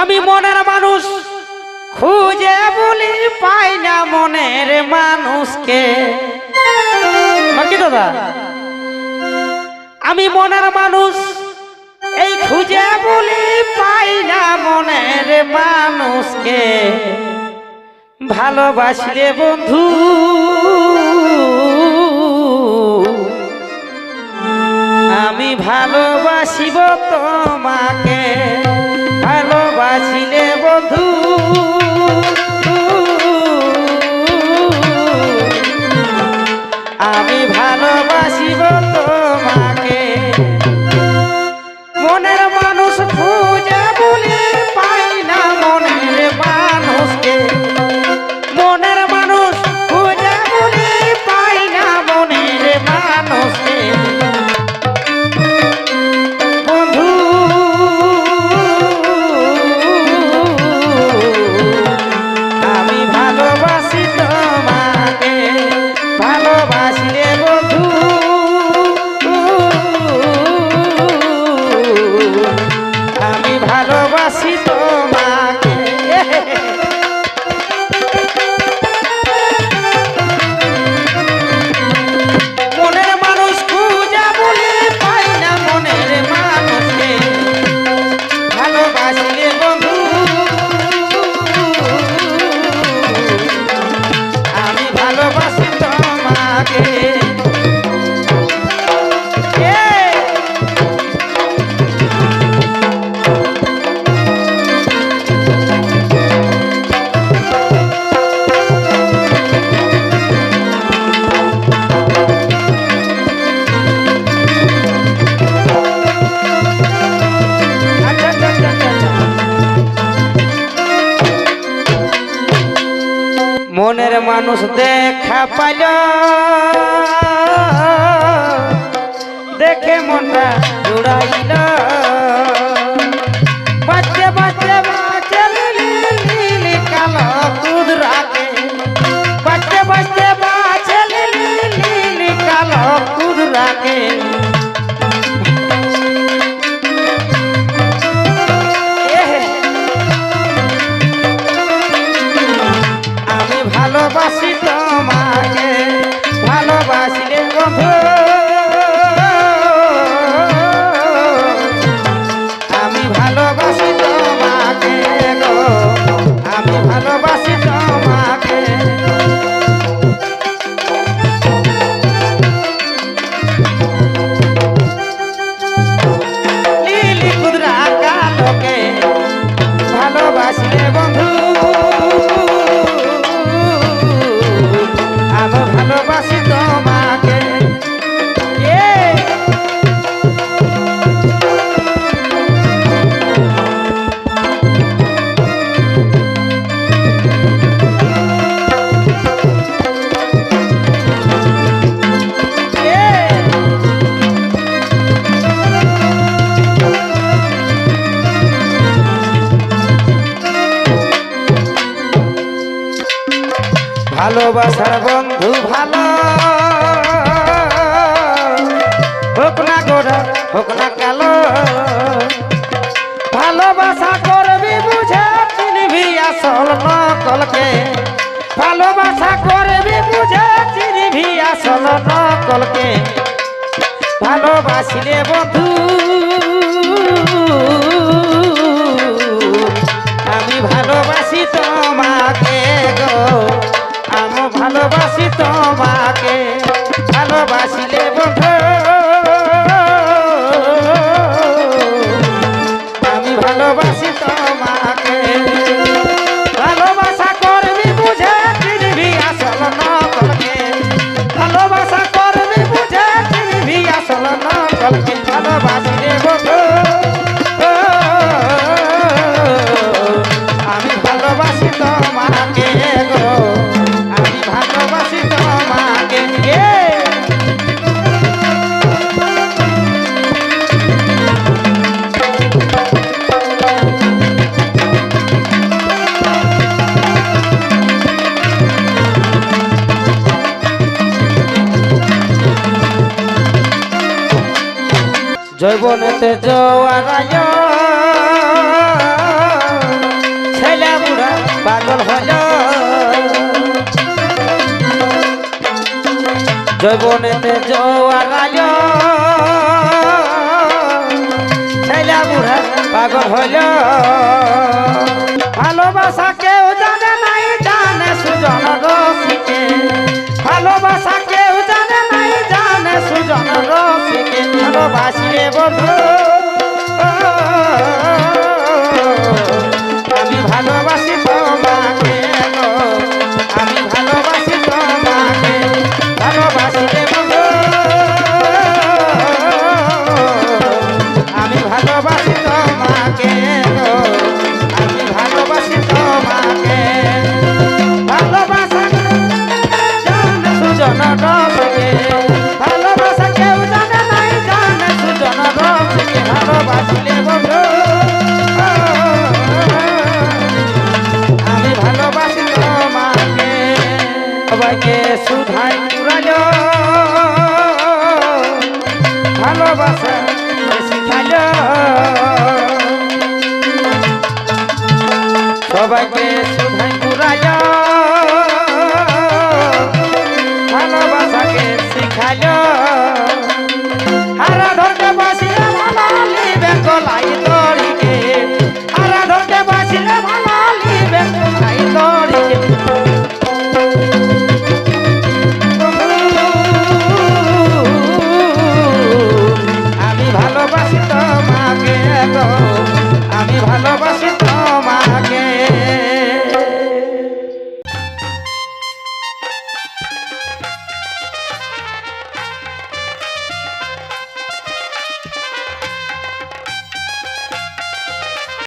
আমি মনের মানুষ। খুঁজে বলি পাই না মনের মানুষকে। দাদা? আমি মনের মানুষ। এই খুঁজে বলি পাই না মনের মানুষকে। ভালোবাসলে বন্ধু। আমি ভালোবাসিব তোমাকে। মনের মানুষ দেখা পাইল। দেখে মনটা জুড়াইল। বাচ্চা বাচ্চা বাচ্চা কালো লিলি কালো আমি ভালোবাসিলে বন্ধু ভালোবাসার বন্ধু ভালো। হোক না গোরা হোক না কালো। ভালোবাসা করবি বুঝে, চিনবি আসল নকলকে। ভালোবাসা করবি বুঝে, চিনবি আসল নকলকে। ভালোবাসিলে বন্ধু জৈবনেতে জোয়ারায় ছেলে বুড়া পাগল হল। জৈবনেতে জোয়ারায় ছেলে বুড়া পাগল হলো। ভালোবাসি